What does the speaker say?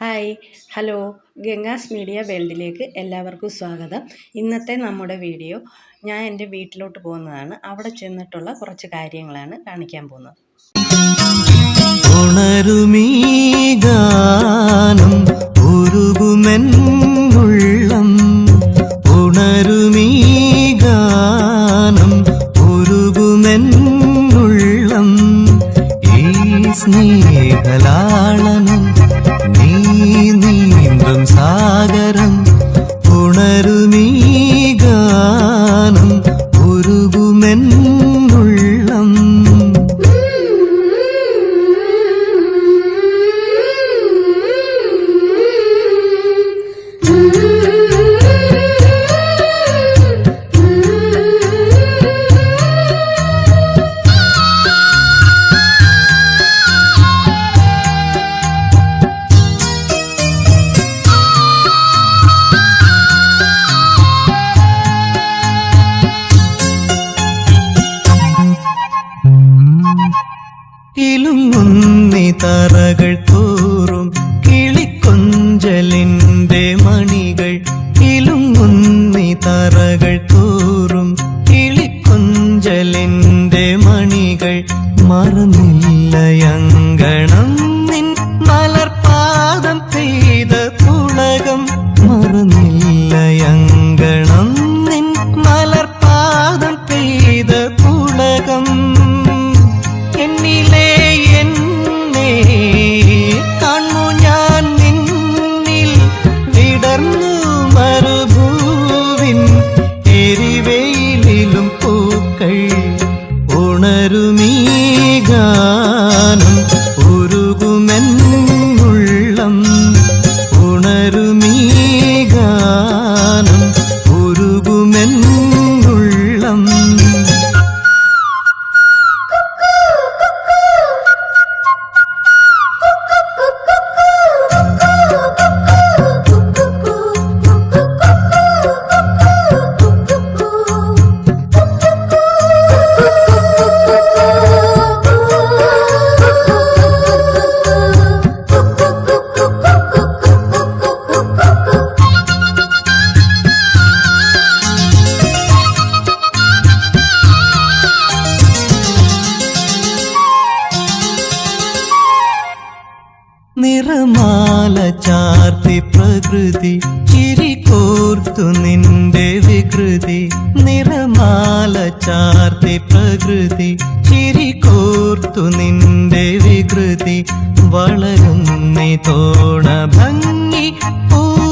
Hi. Hello. ഗംഗാസ് media വേൾഡിലേക്ക് എല്ലാവർക്കും സ്വാഗതം. ഇന്നത്തെ നമ്മുടെ വീഡിയോ ഞാൻ എന്റെ വീട്ടിലോട്ട് പോകുന്നതാണ്. അവിടെ ചെന്നിട്ടുള്ള കുറച്ച് കാര്യങ്ങളാണ് കാണിക്കാൻ പോകുന്നത്. ഉണരുമീ ഗാനം കിലുങ്ങുന്നി തറകൾ തോറും oldu me നിറമാല ചാർത്തി പ്രകൃതി ചിരി കോർത്തു നിന്റെ വികൃതി. നിറമാല ചാർത്തി പ്രകൃതി ചിരി കോർത്തു നിന്റെ വികൃതി. വളരുന്നി തോണ ഭംഗി പൂവിളികളെങ്ങും